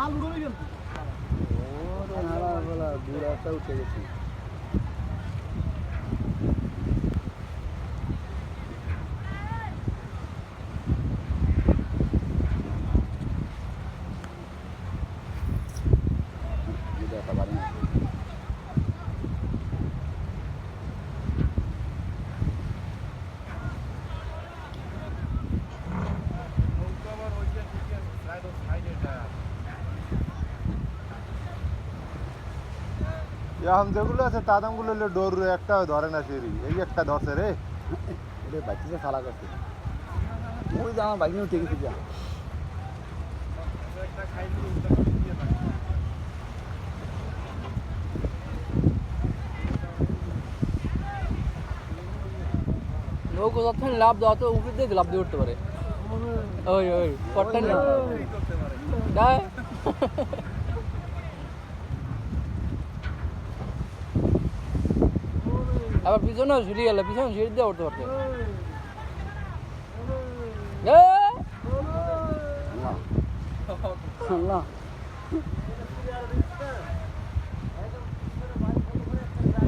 খাল উড়ে গেল ওরে হারা বলা উঠে গেছে এখন যেগুলো আছে তাদামগুলো হলো ডোর একটা ধরে না সেরি এই একটা ধরছে রে। এটা বাচ্চাকে ফালা করছে। ওই যে আমার বাইক নিয়ে গেছে যা নৌকো যতক্ষণ লাভ দেওয়া তো উপর দিয়ে লাভ দিয়ে উঠতে পারে। ওই ওই পটটা না আবার পিছনে ঝুড়ি গেল পিছনে ঝুড়ি দিয়ে উঠতে পারতে।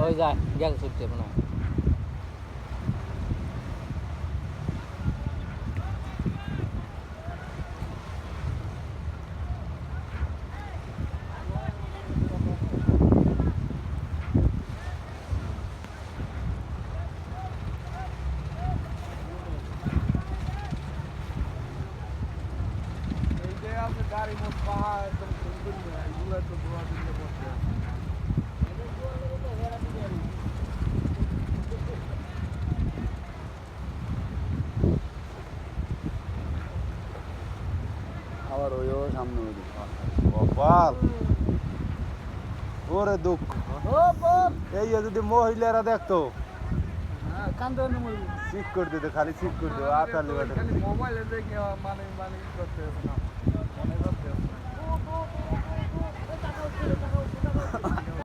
ওই যায় গেল ছুটছে মনে হয়। আবার ওইও সামনে ওরে দুঃখ। এই যদি মহিলারা দেখতো। ঠিক করে দিতে, খালি ঠিক করে দিতে আটালি মোবাইলে দেখে মানে মানে করতে না। up there.